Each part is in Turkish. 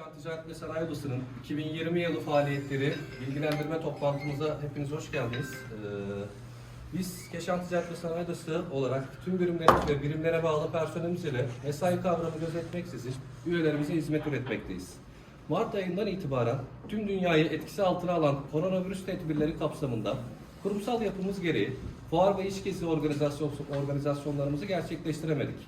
Keşan Ticaret ve Sanayi Odası'nın 2020 yılı faaliyetleri bilgilendirme toplantımıza hepiniz hoş geldiniz. Ee, biz Keşan Ticaret ve Sanayi Odası olarak tüm birimlerimiz ve birimlere bağlı personelimiz ile mesai kavramı gözetmeksizin üyelerimize hizmet üretmekteyiz. Mart ayından itibaren tüm dünyayı etkisi altına alan koronavirüs tedbirleri kapsamında kurumsal yapımız gereği fuar ve iş gezi organizasyon, organizasyonlarımızı gerçekleştiremedik.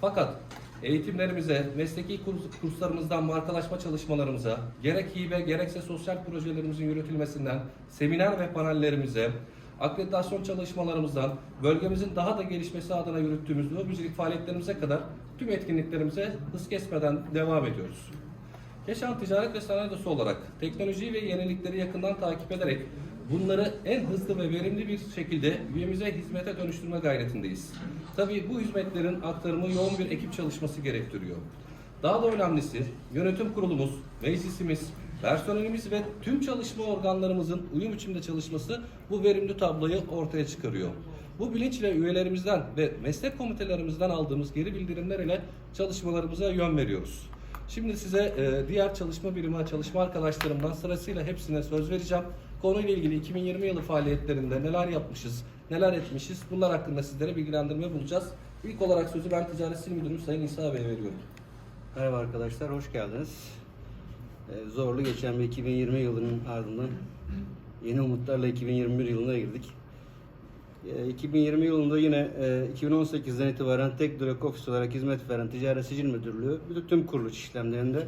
Fakat eğitimlerimize, mesleki kurs- kurslarımızdan markalaşma çalışmalarımıza, gerek hibe gerekse sosyal projelerimizin yürütülmesinden, seminer ve panellerimize, akreditasyon çalışmalarımızdan, bölgemizin daha da gelişmesi adına yürüttüğümüz lobicilik faaliyetlerimize kadar tüm etkinliklerimize hız kesmeden devam ediyoruz. Keşan Ticaret ve Sanayi Odası olarak teknolojiyi ve yenilikleri yakından takip ederek bunları en hızlı ve verimli bir şekilde üyemize hizmete dönüştürme gayretindeyiz. Tabii bu hizmetlerin aktarımı yoğun bir ekip çalışması gerektiriyor. Daha da önemlisi yönetim kurulumuz, meclisimiz, personelimiz ve tüm çalışma organlarımızın uyum içinde çalışması bu verimli tabloyu ortaya çıkarıyor. Bu bilinçle üyelerimizden ve meslek komitelerimizden aldığımız geri bildirimler ile çalışmalarımıza yön veriyoruz. Şimdi size e, diğer çalışma birimi, çalışma arkadaşlarımdan sırasıyla hepsine söz vereceğim. Konuyla ilgili 2020 yılı faaliyetlerinde neler yapmışız, neler etmişiz bunlar hakkında sizlere bilgilendirme bulacağız. İlk olarak sözü ben Ticaret Sil Müdürüm Sayın İsa Bey'e veriyorum. Merhaba arkadaşlar, hoş geldiniz. Ee, zorlu geçen bir 2020 yılının ardından yeni umutlarla 2021 yılına girdik. Ee, 2020 yılında yine e, 2018'den itibaren tek direkt ofis olarak hizmet veren Ticaret Sicil Müdürlüğü bütün tüm kuruluş işlemlerinde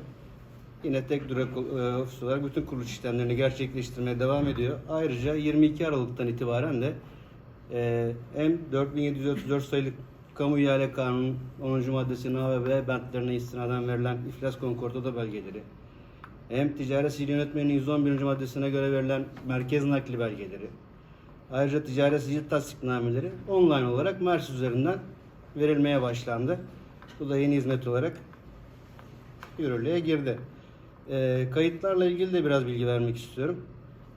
yine tek direkt e, ofis olarak bütün kuruluş işlemlerini gerçekleştirmeye devam ediyor. Ayrıca 22 Aralık'tan itibaren de e, hem 4734 sayılı Kamu İhale Kanunu 10. maddesinin A ve B bentlerine istinaden verilen iflas konkordato belgeleri, hem Ticaret Sicil Yönetmeliğinin 111. maddesine göre verilen merkez nakli belgeleri, ayrıca ticaret sicil tasdiknameleri online olarak MERS üzerinden verilmeye başlandı. Bu da yeni hizmet olarak yürürlüğe girdi. Ee, kayıtlarla ilgili de biraz bilgi vermek istiyorum.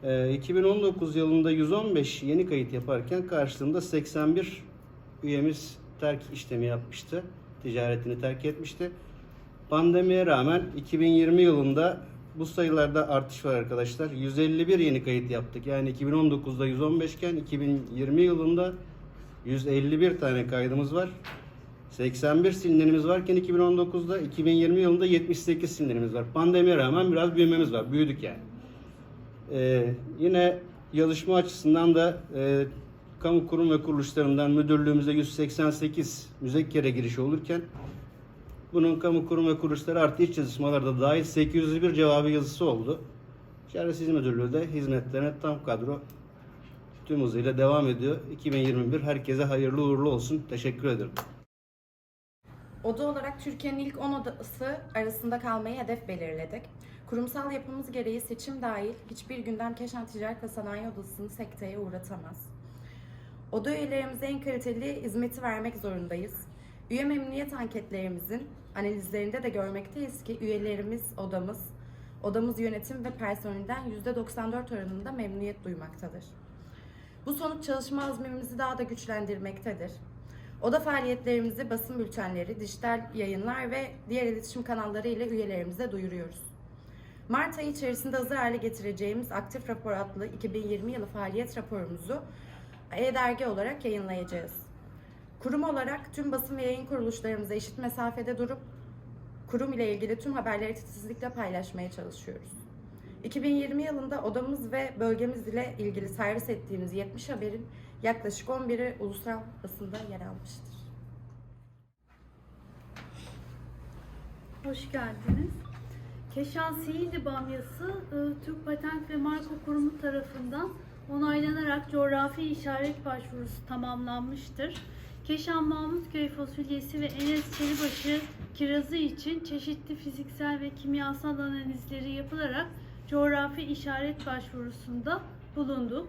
Ee, 2019 yılında 115 yeni kayıt yaparken karşılığında 81 üyemiz terk işlemi yapmıştı. Ticaretini terk etmişti. Pandemiye rağmen 2020 yılında bu sayılarda artış var arkadaşlar. 151 yeni kayıt yaptık. Yani 2019'da 115 iken 2020 yılında 151 tane kaydımız var. 81 silinlerimiz varken 2019'da 2020 yılında 78 silinlerimiz var. Pandemiye rağmen biraz büyümemiz var. Büyüdük yani. Ee, yine yazışma açısından da e, kamu kurum ve kuruluşlarından müdürlüğümüze 188 müzekkere giriş olurken bunun kamu kurum ve kuruluşları artı iç yazışmalarda dahil 801 cevabı yazısı oldu. Çaresizlik Müdürlüğü de hizmetlerine tam kadro tüm hızıyla devam ediyor. 2021 herkese hayırlı uğurlu olsun. Teşekkür ederim. Oda olarak Türkiye'nin ilk 10 odası arasında kalmayı hedef belirledik. Kurumsal yapımız gereği seçim dahil hiçbir gündem Keşan Ticaret ve Sanayi Odası'nı sekteye uğratamaz. Oda üyelerimize en kaliteli hizmeti vermek zorundayız. Üye memnuniyet anketlerimizin analizlerinde de görmekteyiz ki üyelerimiz odamız, odamız yönetim ve personelden %94 oranında memnuniyet duymaktadır. Bu sonuç çalışma azmimizi daha da güçlendirmektedir. Oda faaliyetlerimizi basın bültenleri, dijital yayınlar ve diğer iletişim kanalları ile üyelerimize duyuruyoruz. Mart ayı içerisinde hazır hale getireceğimiz Aktif Rapor adlı 2020 yılı faaliyet raporumuzu e-dergi olarak yayınlayacağız. Kurum olarak tüm basın ve yayın kuruluşlarımıza eşit mesafede durup kurum ile ilgili tüm haberleri titizlikle paylaşmaya çalışıyoruz. 2020 yılında odamız ve bölgemiz ile ilgili servis ettiğimiz 70 haberin yaklaşık 11'i ulusal basında yer almıştır. Hoş geldiniz. Keşan Sihirli Bamyası e, Türk Patent ve Marka Kurumu tarafından onaylanarak coğrafi işaret başvurusu tamamlanmıştır. Keşan Mahmutköy fasulyesi ve Enes Çelibaşı kirazı için çeşitli fiziksel ve kimyasal analizleri yapılarak coğrafi işaret başvurusunda bulunduk.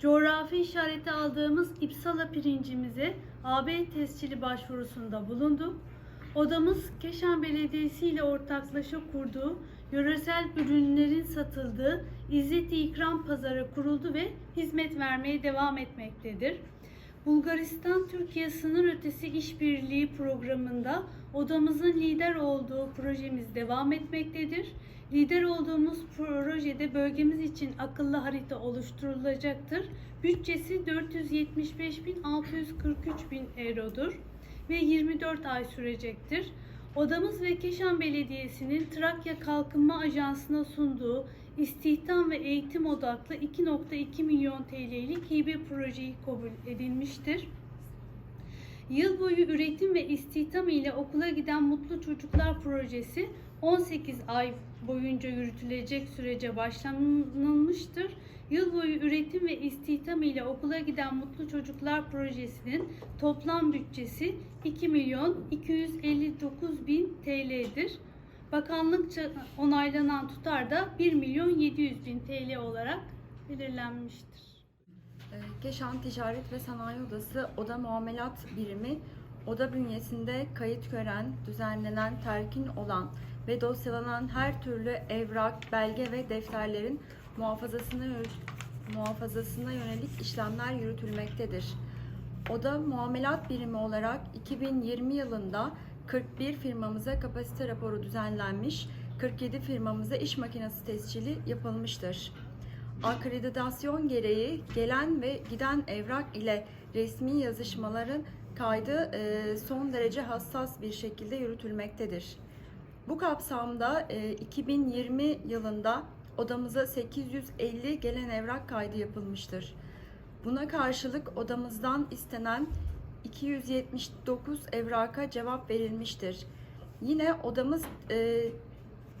Coğrafi işareti aldığımız İpsala pirincimize AB tescili başvurusunda bulunduk. Odamız Keşan Belediyesi ile ortaklaşa kurduğu yöresel ürünlerin satıldığı İzzet-i İkram Pazarı kuruldu ve hizmet vermeye devam etmektedir. Bulgaristan-Türkiye sınır ötesi işbirliği programında odamızın lider olduğu projemiz devam etmektedir. Lider olduğumuz projede bölgemiz için akıllı harita oluşturulacaktır. Bütçesi 475.643 bin eurodur ve 24 ay sürecektir. Odamız ve Keşan Belediyesi'nin Trakya Kalkınma Ajansı'na sunduğu istihdam ve eğitim odaklı 2.2 milyon TL'lik hibe projeyi kabul edilmiştir. Yıl boyu üretim ve istihdam ile okula giden Mutlu Çocuklar projesi 18 ay boyunca yürütülecek sürece başlanılmıştır. Yıl boyu üretim ve istihdam ile okula giden Mutlu Çocuklar projesinin toplam bütçesi 2 milyon 259 bin TL'dir. Bakanlıkça onaylanan tutar da 1 milyon 700 bin TL olarak belirlenmiştir. Ee, Keşan Ticaret ve Sanayi Odası Oda Muamelat Birimi Oda bünyesinde kayıt gören, düzenlenen, terkin olan ve dosyalanan her türlü evrak, belge ve defterlerin muhafazasına, muhafazasına yönelik işlemler yürütülmektedir. Oda Muamelat Birimi olarak 2020 yılında 41 firmamıza kapasite raporu düzenlenmiş, 47 firmamıza iş makinesi tescili yapılmıştır. Akreditasyon gereği gelen ve giden evrak ile resmi yazışmaların kaydı e, son derece hassas bir şekilde yürütülmektedir. Bu kapsamda e, 2020 yılında odamıza 850 gelen evrak kaydı yapılmıştır. Buna karşılık odamızdan istenen 279 evraka cevap verilmiştir. Yine odamız e,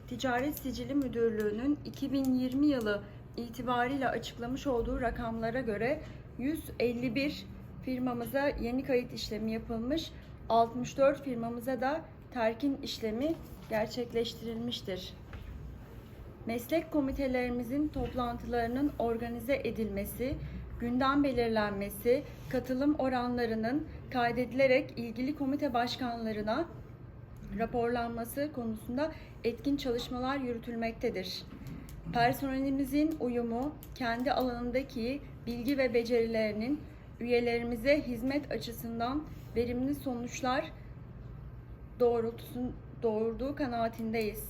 Ticaret Sicili Müdürlüğü'nün 2020 yılı itibariyle açıklamış olduğu rakamlara göre 151 firmamıza yeni kayıt işlemi yapılmış, 64 firmamıza da terkin işlemi gerçekleştirilmiştir. Meslek komitelerimizin toplantılarının organize edilmesi, gündem belirlenmesi, katılım oranlarının kaydedilerek ilgili komite başkanlarına raporlanması konusunda etkin çalışmalar yürütülmektedir. Personelimizin uyumu, kendi alanındaki bilgi ve becerilerinin üyelerimize hizmet açısından verimli sonuçlar doğrultusun doğurduğu kanaatindeyiz.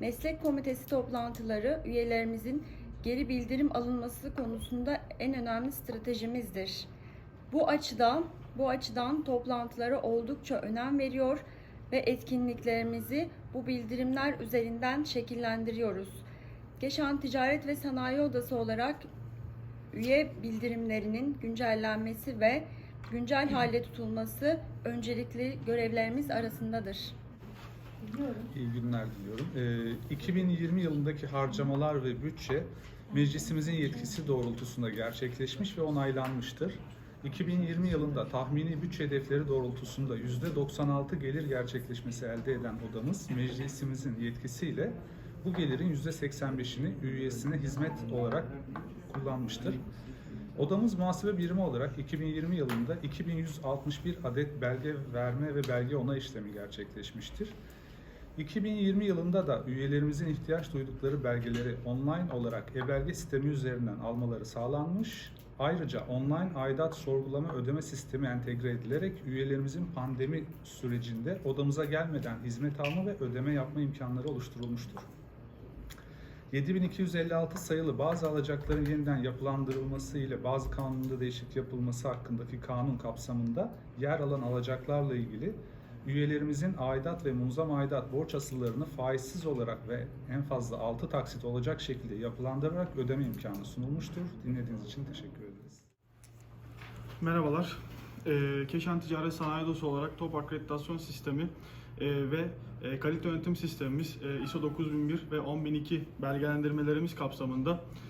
Meslek komitesi toplantıları üyelerimizin geri bildirim alınması konusunda en önemli stratejimizdir. Bu açıdan bu açıdan toplantılara oldukça önem veriyor ve etkinliklerimizi bu bildirimler üzerinden şekillendiriyoruz. Geçen Ticaret ve Sanayi Odası olarak üye bildirimlerinin güncellenmesi ve güncel halde tutulması öncelikli görevlerimiz arasındadır. İyi günler diliyorum. Ee, 2020 yılındaki harcamalar ve bütçe meclisimizin yetkisi doğrultusunda gerçekleşmiş ve onaylanmıştır. 2020 yılında tahmini bütçe hedefleri doğrultusunda %96 gelir gerçekleşmesi elde eden odamız meclisimizin yetkisiyle bu gelirin %85'ini üyesine hizmet olarak kullanmıştır. Odamız muhasebe birimi olarak 2020 yılında 2161 adet belge verme ve belge onay işlemi gerçekleşmiştir. 2020 yılında da üyelerimizin ihtiyaç duydukları belgeleri online olarak e-belge sistemi üzerinden almaları sağlanmış. Ayrıca online aidat sorgulama ödeme sistemi entegre edilerek üyelerimizin pandemi sürecinde odamıza gelmeden hizmet alma ve ödeme yapma imkanları oluşturulmuştur. 7256 sayılı bazı alacakların yeniden yapılandırılması ile bazı kanunda değişiklik yapılması hakkındaki kanun kapsamında yer alan alacaklarla ilgili üyelerimizin aidat ve munzam aidat borç asıllarını faizsiz olarak ve en fazla 6 taksit olacak şekilde yapılandırarak ödeme imkanı sunulmuştur. Dinlediğiniz için teşekkür ederiz. Merhabalar. Ee, Keşan Ticaret Sanayi Odası olarak TOP Akreditasyon Sistemi e, ve e, kalite yönetim sistemimiz e, ISO 9001 ve 10002 belgelendirmelerimiz kapsamında e,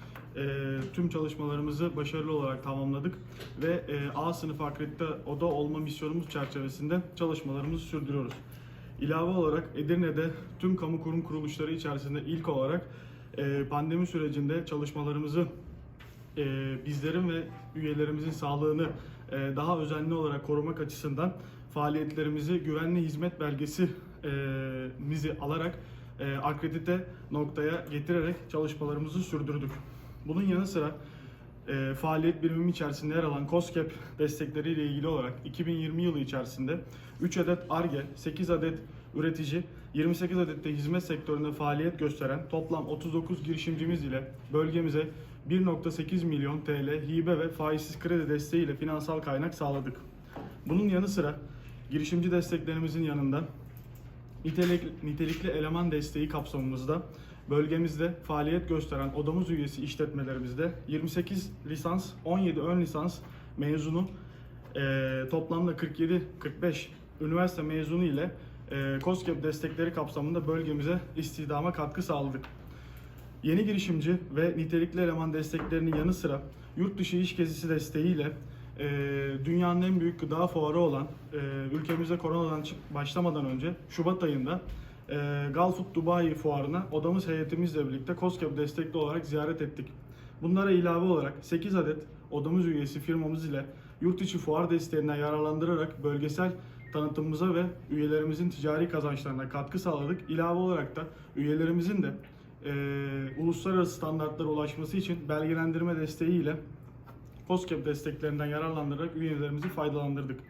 tüm çalışmalarımızı başarılı olarak tamamladık ve e, A sınıfı akredite oda olma misyonumuz çerçevesinde çalışmalarımızı sürdürüyoruz. İlave olarak Edirne'de tüm kamu kurum kuruluşları içerisinde ilk olarak e, pandemi sürecinde çalışmalarımızı e, bizlerin ve üyelerimizin sağlığını daha özenli olarak korumak açısından faaliyetlerimizi güvenli hizmet belgesi mizi alarak akredite noktaya getirerek çalışmalarımızı sürdürdük. Bunun yanı sıra e, faaliyet birimim içerisinde yer alan COSGAP destekleriyle ilgili olarak 2020 yılı içerisinde 3 adet ARGE, 8 adet üretici, 28 adet de hizmet sektöründe faaliyet gösteren toplam 39 girişimcimiz ile bölgemize 1.8 milyon TL hibe ve faizsiz kredi desteğiyle finansal kaynak sağladık. Bunun yanı sıra girişimci desteklerimizin yanında nitelik, nitelikli eleman desteği kapsamımızda bölgemizde faaliyet gösteren odamız üyesi işletmelerimizde 28 lisans, 17 ön lisans mezunu eee, toplamda 47-45 üniversite mezunu ile eee COSGAP destekleri kapsamında bölgemize istihdama katkı sağladık. Yeni girişimci ve nitelikli eleman desteklerinin yanı sıra yurt dışı iş gezisi desteğiyle e, dünyanın en büyük gıda fuarı olan e, ülkemize koronadan başlamadan önce Şubat ayında e, Gulfood Dubai fuarına odamız heyetimizle birlikte COSGAP destekli olarak ziyaret ettik. Bunlara ilave olarak 8 adet odamız üyesi firmamız ile yurt içi fuar desteğinden yararlandırarak bölgesel tanıtımımıza ve üyelerimizin ticari kazançlarına katkı sağladık. İlave olarak da üyelerimizin de e, uluslararası standartlara ulaşması için belgelendirme desteğiyle COSGAP desteklerinden yararlandırarak üyelerimizi faydalandırdık.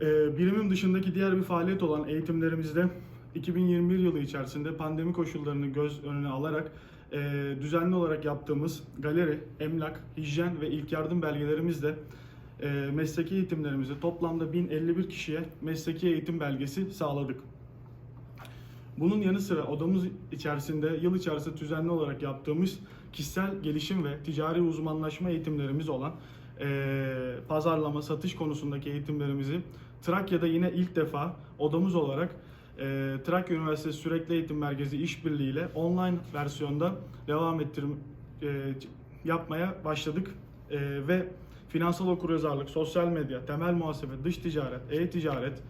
E, birimim dışındaki diğer bir faaliyet olan eğitimlerimizde 2021 yılı içerisinde pandemi koşullarını göz önüne alarak e, düzenli olarak yaptığımız galeri, emlak, hijyen ve ilk yardım belgelerimizle e, mesleki eğitimlerimizi toplamda 1051 kişiye mesleki eğitim belgesi sağladık. Bunun yanı sıra odamız içerisinde yıl içerisinde düzenli olarak yaptığımız kişisel gelişim ve ticari uzmanlaşma eğitimlerimiz olan eee, pazarlama, satış konusundaki eğitimlerimizi Trakya'da yine ilk defa odamız olarak eee, Trakya Üniversitesi Sürekli Eğitim Merkezi işbirliği ile online versiyonda devam ettirim eee, yapmaya başladık Eee, ve finansal okuryazarlık, sosyal medya, temel muhasebe, dış ticaret, e-ticaret,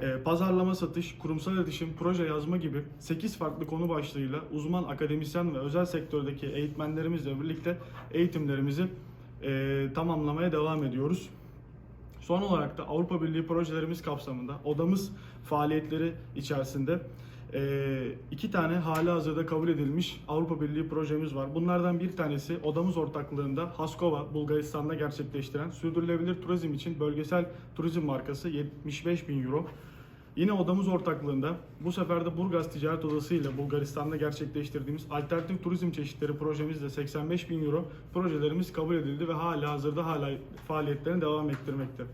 e, pazarlama satış, kurumsal iletişim, proje yazma gibi 8 farklı konu başlığıyla uzman akademisyen ve özel sektördeki eğitmenlerimizle birlikte eğitimlerimizi e, tamamlamaya devam ediyoruz. Son olarak da Avrupa Birliği projelerimiz kapsamında odamız faaliyetleri içerisinde e, iki tane hali hazırda kabul edilmiş Avrupa Birliği projemiz var. Bunlardan bir tanesi odamız ortaklığında Haskova, Bulgaristan'da gerçekleştiren sürdürülebilir turizm için bölgesel turizm markası 75 bin euro. Yine odamız ortaklığında bu sefer de Burgaz Ticaret Odası ile Bulgaristan'da gerçekleştirdiğimiz alternatif turizm çeşitleri projemizde 85 bin euro projelerimiz kabul edildi ve hala hazırda hala faaliyetlerini devam ettirmekte.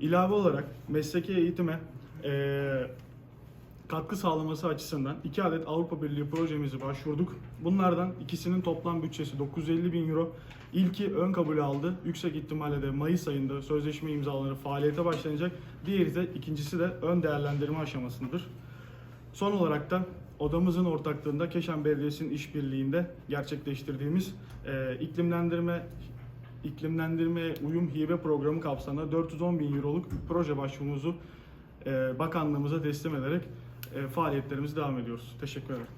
İlave olarak mesleki eğitime katkı sağlaması açısından iki adet Avrupa Birliği projemizi başvurduk. Bunlardan ikisinin toplam bütçesi 950 bin euro. İlki ön kabul aldı. Yüksek ihtimalle de Mayıs ayında sözleşme imzaları faaliyete başlanacak. Diğeri de ikincisi de ön değerlendirme aşamasındadır. Son olarak da odamızın ortaklığında Keşan Belediyesi'nin işbirliğinde gerçekleştirdiğimiz e, iklimlendirme iklimlendirme uyum hibe programı kapsamında 410 bin euroluk proje başvurumuzu e, bakanlığımıza teslim ederek e, faaliyetlerimize devam ediyoruz. Teşekkür ederim.